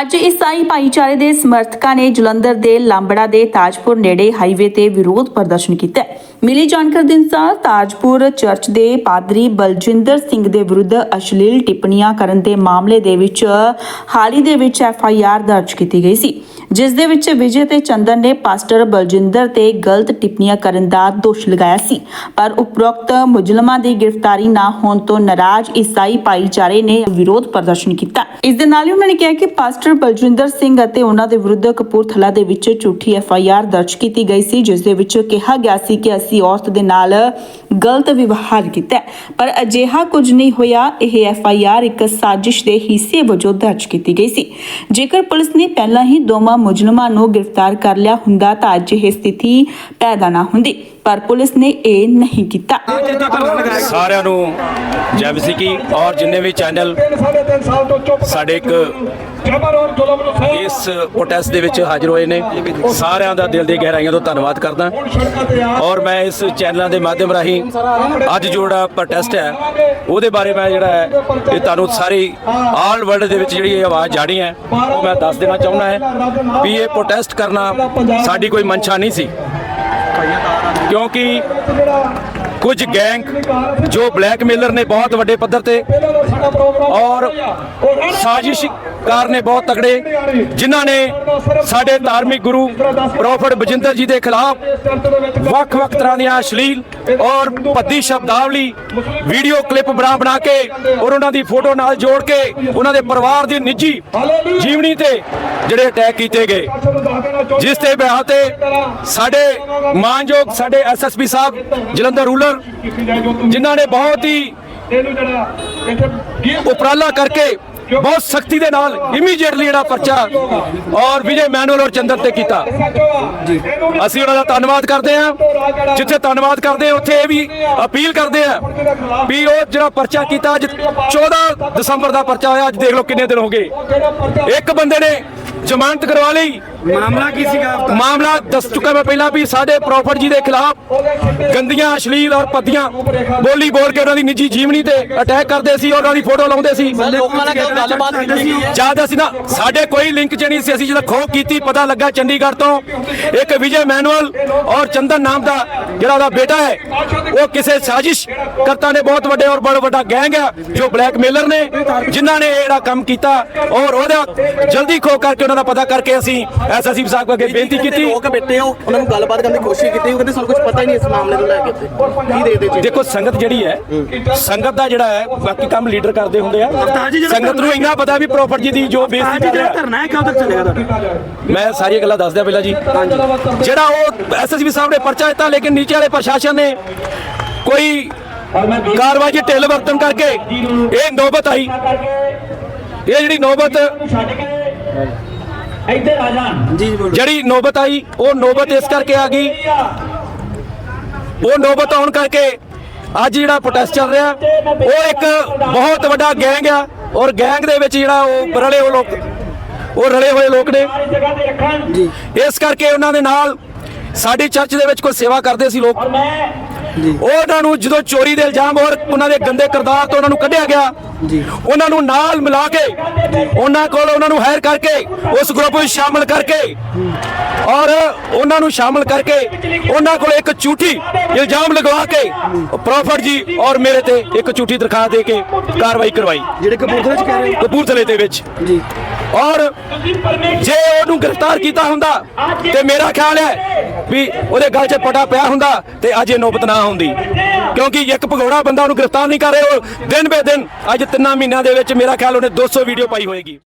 ਅੱਜ ਈਸਾਈ ਭਾਈਚਾਰੇ ਦੇ ਸਮਰਥਕਾਂ ਨੇ ਜਲੰਧਰ ਦੇ ਲਾਂਬੜਾ ਦੇ ਤਾਜਪੁਰ ਨੇੜੇ ਹਾਈਵੇ ਤੇ ਵਿਰੋਧ ਪ੍ਰਦਰਸ਼ਨ ਕੀਤਾ ਮਿਲੀ ਜਾਣਕਾਰੀ ਦੇ ਅਨੁਸਾਰ ਤਾਜਪੁਰ ਚਰਚ ਦੇ ਪਾਦਰੀ ਬਲਜਿੰਦਰ ਸਿੰਘ ਦੇ ਵਿਰੁੱਧ ਅਸ਼ਲੀਲ ਟਿੱਪਣੀਆਂ ਕਰਨ ਦੇ ਮਾਮਲੇ ਦੇ ਵਿੱਚ ਹਾਲ ਹੀ ਦੇ ਵਿੱਚ ਐਫ ਆਈ ਆਰ ਦਰਜ ਕੀਤੀ ਗਈ ਸੀ। ਜਿਸ ਦੇ ਵਿੱਚ ਵਿਜੇ ਤੇ ਚੰਦਨ ਨੇ ਪਾਸਟਰ ਬਲਜਿੰਦਰ ਤੇ ਗਲਤ ਟਿੱਪਣੀਆਂ ਕਰਨ ਦਾ ਦੋਸ਼ ਲਗਾਇਆ ਸੀ। ਪਰ ਉਪਰੋਕਤ ਮੁਜਲਮਾਂ ਦੀ ਗ੍ਰਿਫਤਾਰੀ ਨਾ ਹੋਣ ਤੋਂ ਨਾਰਾਜ਼ ਈਸਾਈ ਭਾਈਚਾਰੇ ਨੇ ਵਿਰੋਧ ਪ੍ਰਦਰਸ਼ਨ ਕੀਤਾ। ਇਸ ਦੇ ਨਾਲ ਹੀ ਉਹਨਾਂ ਨੇ ਕਿਹਾ ਕਿ ਪਾਸਟਰ ਬਲਜਿੰਦਰ ਸਿੰਘ ਅਤੇ ਉਹਨਾਂ ਦੇ ਵਿਰੁੱਧ ਕਪੂਰਥਲਾ ਦੇ ਵਿੱਚ ਝੂਠੀ ਐਫ ਆਈ ਆਰ ਦਰਜ ਕੀਤੀ ਗਈ ਸੀ, ਜਿਸ ਦੇ ਵਿੱਚ ਕਿਹਾ ਗਿਆ ਸੀ ਕਿ ਅਸੀਂ ਔਰਤ ਦੇ ਨਾਲ ਗਲਤ ਵਿਵਹਾਰ ਕੀਤਾ ਪਰ ਅਜਿਹਾ ਕੁਝ ਨਹੀਂ ਹੋਇਆ। ਇਹ ਐਫ ਆਈ ਆਰ ਇੱਕ ਸਾਜ਼ਿਸ਼ ਦੇ ਹਿੱਸੇ ਵਜੋਂ ਦਰਜ ਕੀਤੀ ਗਈ ਸੀ। ਜੇਕਰ ਪੁਲਿਸ ਨੇ ਪਹਿਲਾਂ ਹੀ ਦੋਵਾਂ ਮੁਜਰਮਾਂ ਨੂੰ ਗ੍ਰਿਫਤਾਰ ਕਰ ਲਿਆ ਹੁੰਦਾ ਤਾਂ ਅੱਜ ਇਹ ਸਥਿਤੀ ਪੈਦਾ ਨਾ ਹੁੰਦੀ। ਪਰ ਪੁਲਿਸ ਨੇ ਇਹ ਨਹੀਂ ਕੀਤਾ। ਸਾਰਿਆਂ ਨੂੰ ਜੈ ਮਸੀਹ ਕੀ ਔਰ ਜਿੰਨੇ ਵੀ ਚੈਨਲ ਸਾਡੇ ਇੱਕ ਇਸ ਪ੍ਰੋਟੈਸਟ ਦੇ ਵਿੱਚ ਹਾਜ਼ਰ ਹੋਏ ਨੇ, ਸਾਰਿਆਂ ਦਾ ਦਿਲ ਦੀ ਗਹਿਰਾਈਆਂ ਤੋਂ ਧੰਨਵਾਦ ਕਰਦਾ। ਔਰ ਮੈਂ ਇਸ ਚੈਨਲਾਂ ਦੇ ਮਾਧਿਅਮ ਰਾਹੀਂ ਅੱਜ ਜੋ ਜਿਹੜਾ ਪ੍ਰੋਟੈਸਟ ਹੈ, ਉਹਦੇ ਬਾਰੇ ਮੈਂ ਜਿਹੜਾ ਹੈ, ਇਹ ਤੁਹਾਨੂੰ ਸਾਰੀ ਆਲ ਵਰਲਡ ਦੇ ਵਿੱਚ ਜਿਹੜੀ ਇਹ ਆਵਾਜ਼ ਜਾਣੀ ਹੈ, ਉਹ ਮੈਂ ਦੱਸ ਦੇਣਾ ਚਾਹੁੰਦਾ ਹੈ। ਵੀ ਇਹ ਪ੍ਰੋਟੈਸਟ ਕਰਨਾ ਸਾਡੀ ਕੋਈ ਮਨਸ਼ਾ ਨਹੀਂ ਸੀ। ਕਿਉਂਕਿ ਕੁਝ ਗੈਂਗ ਜੋ ਬਲੈਕਮੇਲਰ ਨੇ ਬਹੁਤ ਵੱਡੇ ਪੱਧਰ ਤੇ ਔਰ ਸਾਜ਼ਿਸ਼ਕਾਰ ਨੇ ਬਹੁਤ ਤਕੜੇ ਜਿਨ੍ਹਾਂ ਨੇ ਸਾਡੇ ਧਾਰਮਿਕ ਗੁਰੂ ਪ੍ਰੋਫਟ ਬਜਿੰਦਰ ਜੀ ਦੇ ਖਿਲਾਫ ਵੱਖ-ਵੱਖ ਤਰ੍ਹਾਂ ਦੀਆਂ ਅਸ਼ਲੀਲ ਔਰ ਭੱਦੀ ਸ਼ਬਦਾਵਲੀ ਵੀਡੀਓ ਕਲਿੱਪ ਬਣਾ ਬਣਾ ਕੇ ਔਰ ਉਹਨਾਂ ਦੀ ਫੋਟੋ ਨਾਲ ਜੋੜ ਕੇ ਉਹਨਾਂ ਦੇ ਪਰਿਵਾਰ ਦੀ ਨਿੱਜੀ ਜੀਵਨੀ ਤੇ ਜਿਹੜੇ ਅਟੈਕ ਕੀਤੇ ਗਏ। ਜਿਸ ਤੇ ਬਿਆਹ ਤੇ ਸਾਡੇ ਮਾਨਯੋਗ ਸਾਡੇ ਐਸਐਸਪੀ ਸਾਹਿਬ ਜਲੰਧਰ ਰੂਲਰ ਜਿਨ੍ਹਾਂ ਨੇ ਬਹੁਤ ਹੀ ਉਪਰਾਲਾ ਕਰਕੇ ਬਹੁਤ ਸਖਤੀ ਦੇ ਨਾਲ ਇਮੀਡੀਏਟਲੀ ਜਿਹੜਾ ਪਰਚਾ ਔਰ ਵਿਜੇ ਮੈਨੂਅਲ ਔਰ ਚੰਦਰ ਤੇ ਕੀਤਾ। ਅਸੀਂ ਉਹਨਾਂ ਦਾ ਧੰਨਵਾਦ ਕਰਦੇ ਹਾਂ। ਜਿੱਥੇ ਧੰਨਵਾਦ ਕਰਦੇ ਉੱਥੇ ਇਹ ਵੀ ਅਪੀਲ ਕਰਦੇ ਹਾਂ ਵੀ ਉਹ ਜਿਹੜਾ ਪਰਚਾ ਕੀਤਾ ਅੱਜ 14 ਦਸੰਬਰ ਦਾ ਪਰਚਾ ਹੋਇਆ ਅੱਜ ਦੇਖ ਲਓ ਕਿੰਨੇ ਦਿਨ ਹੋ ਗਏ। ਇੱਕ ਬੰਦੇ ਨੇ ਜ਼ਮਾਨਤ ਕਰਵਾ ਲਈ ਮਾਮਲਾ ਕੀ ਸੀਗਾ ਮਾਮਲਾ ਦੱਸ ਚੁੱਕਾ ਮੈਂ ਪਹਿਲਾਂ ਵੀ ਸਾਡੇ ਪ੍ਰੋਫਟ ਜੀ ਦੇ ਖਿਲਾਫ ਗੰਦੀਆਂ ਅਸ਼ਲੀਲ ਔਰ ਪੱਦੀਆਂ ਬੋਲੀ ਬੋਲ ਕੇ ਉਹਨਾਂ ਦੀ ਨਿੱਜੀ ਜੀਵਨੀ ਤੇ ਅਟੈਕ ਕਰਦੇ ਸੀ ਉਹਨਾਂ ਦੀ ਫੋਟੋ ਲਾਉਂਦੇ ਸੀ। ਲੋਕਾਂ ਨਾਲ ਕੋਈ ਗੱਲਬਾਤ ਕੀਤੀ ਸੀ ਜ਼ਿਆਦਾ ਸੀ ਨਾ ਸਾਡੇ ਕੋਈ ਲਿੰਕ ਚ ਨਹੀਂ ਸੀ ਅਸੀਂ ਜਦੋਂ ਖੋਹ ਕੀਤੀ ਪਤਾ ਲੱਗਾ ਚੰਡੀਗੜ੍ਹ ਤੋਂ ਇੱਕ ਵਿਜੇ ਮੈਨੂਅਲ ਔਰ ਚੰਦਨ ਨਾਮ ਦਾ ਜਿਹੜਾ ਉਹਦਾ ਬੇਟਾ ਹੈ ਉਹ ਕਿਸੇ ਸਾਜ਼ਿਸ਼ ਕਰਤਾ ਨੇ ਬਹੁਤ ਵੱਡੇ ਔਰ ਬੜਾ ਵੱਡਾ ਗੈਂਗ ਹੈ ਜੋ ਬਲੈਕਮੇਲਰ ਨੇ ਜਿਨ੍ਹਾਂ ਨੇ ਇਹ ਜਿਹੜਾ ਕੰਮ ਕੀਤਾ ਔਰ ਉਹਦਾ ਜਲਦੀ ਖੋਹ ਕਰਕੇ ਉਹਨਾਂ ਦਾ ਪਤਾ ਕਰਕੇ ਅਸੀਂ ਐਸਐਸਪੀ ਸਾਹਿਬ ਅੱਗੇ ਬੇਨਤੀ ਕੀਤੀ। ਲੋਕ ਬੈਠੇ ਹੋ ਉਹਨਾਂ ਨੂੰ ਗੱਲਬਾਤ ਕਰਨ ਦੀ ਕੋਸ਼ਿਸ਼ ਕੀਤੀ ਉਹ ਕਹਿੰਦੇ ਸਾਨੂੰ ਕੁਝ ਪਤਾ ਹੀ ਨਹੀਂ ਇਸ ਮਾਮਲੇ ਨੂੰ ਲੈ ਕੇ ਕੀ ਦੇਖਦੇ ਜੀ? ਦੇਖੋ ਸੰਗਤ ਜਿਹੜੀ ਹੈ ਸੰਗਤ ਦਾ ਜਿਹੜਾ ਹੈ ਬਾਕੀ ਕੰਮ ਲੀਡਰ ਕਰਦੇ ਹੁੰਦੇ ਆ। ਸੰਗਤ ਨੂੰ ਇੰਨਾ ਪਤਾ ਵੀ ਪ੍ਰੋਫਟ ਜੀ ਦੀ ਜੋ ਬੇਇੱਜ਼ਤੀ ਕਰ ਰਿਹਾ ਧਰਨਾ ਹੈ ਕਦੋਂ ਤੱਕ ਚੱਲੇਗਾ ਤੁਹਾਡਾ? ਮੈਂ ਸਾਰੀਆਂ ਗੱਲਾਂ ਦੱਸ ਦਿਆਂ ਪਹਿਲਾਂ ਜੀ। ਜਿਹੜਾ ਉਹ ਐਸਐਸਪੀ ਸਾਹਿਬ ਨੇ ਪਰਚਾ ਦਿੱਤਾ ਲੇਕਿਨ ਨੀਚੇ ਵਾਲੇ ਪ੍ਰਸ਼ਾਸਨ ਨੇ ਕੋਈ ਕਾਰਵਾਈ 'ਚ ਢਿੱਲ ਵਰਤਨ ਕਰਕੇ ਇਹ ਨੌਬਤ ਆਈ। ਇਹ ਜਿਹੜੀ ਨੌਬਤ ਜੀ ਜੀ ਬੋਲੋ। ਜਿਹੜੀ ਨੌਬਤ ਆਈ ਉਹ ਨੌਬਤ ਇਸ ਕਰਕੇ ਆ ਗਈ। ਉਹ ਨੌਬਤ ਆਉਣ ਕਰਕੇ ਅੱਜ ਜਿਹੜਾ ਪ੍ਰੋਟੈਸਟ ਚੱਲ ਰਿਹਾ ਉਹ ਇੱਕ ਬਹੁਤ ਵੱਡਾ ਗੈਂਗ ਆ ਔਰ ਗੈਂਗ ਦੇ ਵਿੱਚ ਜਿਹੜਾ ਉਹ ਰਲੇ ਹੋਏ ਲੋਕ ਉਹ ਰਲੇ ਹੋਏ ਲੋਕ ਨੇ। ਜੀ। ਇਸ ਕਰਕੇ ਉਹਨਾਂ ਦੇ ਨਾਲ ਸਾਡੀ ਚਰਚ ਦੇ ਵਿੱਚ ਕੋਈ ਸੇਵਾ ਕਰਦੇ ਸੀ ਲੋਕ। ਜੀ ਉਹਨਾਂ ਨੂੰ ਜਦੋਂ ਚੋਰੀ ਦੇ ਇਲਜ਼ਾਮ ਔਰ ਉਹਨਾਂ ਦੇ ਗੰਦੇ ਕਿਰਦਾਰ ਤੋਂ ਉਹਨਾਂ ਨੂੰ ਕੱਢਿਆ ਗਿਆ ਜੀ। ਉਹਨਾਂ ਨੂੰ ਨਾਲ ਮਿਲਾ ਕੇ ਉਹਨਾਂ ਕੋਲ ਉਹਨਾਂ ਨੂੰ ਹਾਇਰ ਕਰਕੇ ਉਸ ਗਰੁੱਪ ਵਿੱਚ ਸ਼ਾਮਲ ਕਰਕੇ ਔਰ ਉਹਨਾਂ ਨੂੰ ਸ਼ਾਮਲ ਕਰਕੇ ਉਹਨਾਂ ਕੋਲ ਇੱਕ ਝੂਠੀ ਇਲਜ਼ਾਮ ਲਗਵਾ ਕੇ ਪ੍ਰੋਫਟ ਜੀ ਔਰ ਮੇਰੇ ਤੇ ਇੱਕ ਝੂਠੀ ਦਰਖਾਸਤ ਦੇ ਕੇ ਕਾਰਵਾਈ ਕਰਵਾਈ। ਜਿਹੜੇ ਕਪੂਰਥਲੇ ਚ ਕਹਿ ਰਹੇ ਕਪੂਰਥਲੇ ਦੇ ਵਿੱਚ। ਜੀ। ਔਰ ਜੇ ਉਹਨੂੰ ਗ੍ਰਿਫਤਾਰ ਕੀਤਾ ਹੁੰਦਾ ਤੇ ਮੇਰਾ ਖਿਆਲ ਹੈ ਵੀ ਉਹਦੇ ਗਲ 'ਚ ਪਟਾ ਪਿਆ ਹੁੰਦਾ ਤੇ ਅੱਜ ਇਹ ਨੌਬਤ ਨਾ ਹੁੰਦੀ ਕਿਉਂਕਿ ਇੱਕ ਭਗੌੜਾ ਬੰਦਾ ਉਹਨੂੰ ਗ੍ਰਿਫਤਾਰ ਨਹੀਂ ਕਰ ਰਹੇ, ਉਹ ਦਿਨ ਬੇ ਦਿਨ ਅੱਜ ਤਿੰਨਾਂ ਮਹੀਨਿਆਂ ਦੇ ਵਿੱਚ ਮੇਰਾ ਖਿਆਲ ਉਹਨੇ 200 ਵੀਡੀਓ ਪਾਈ ਹੋਏਗੀ।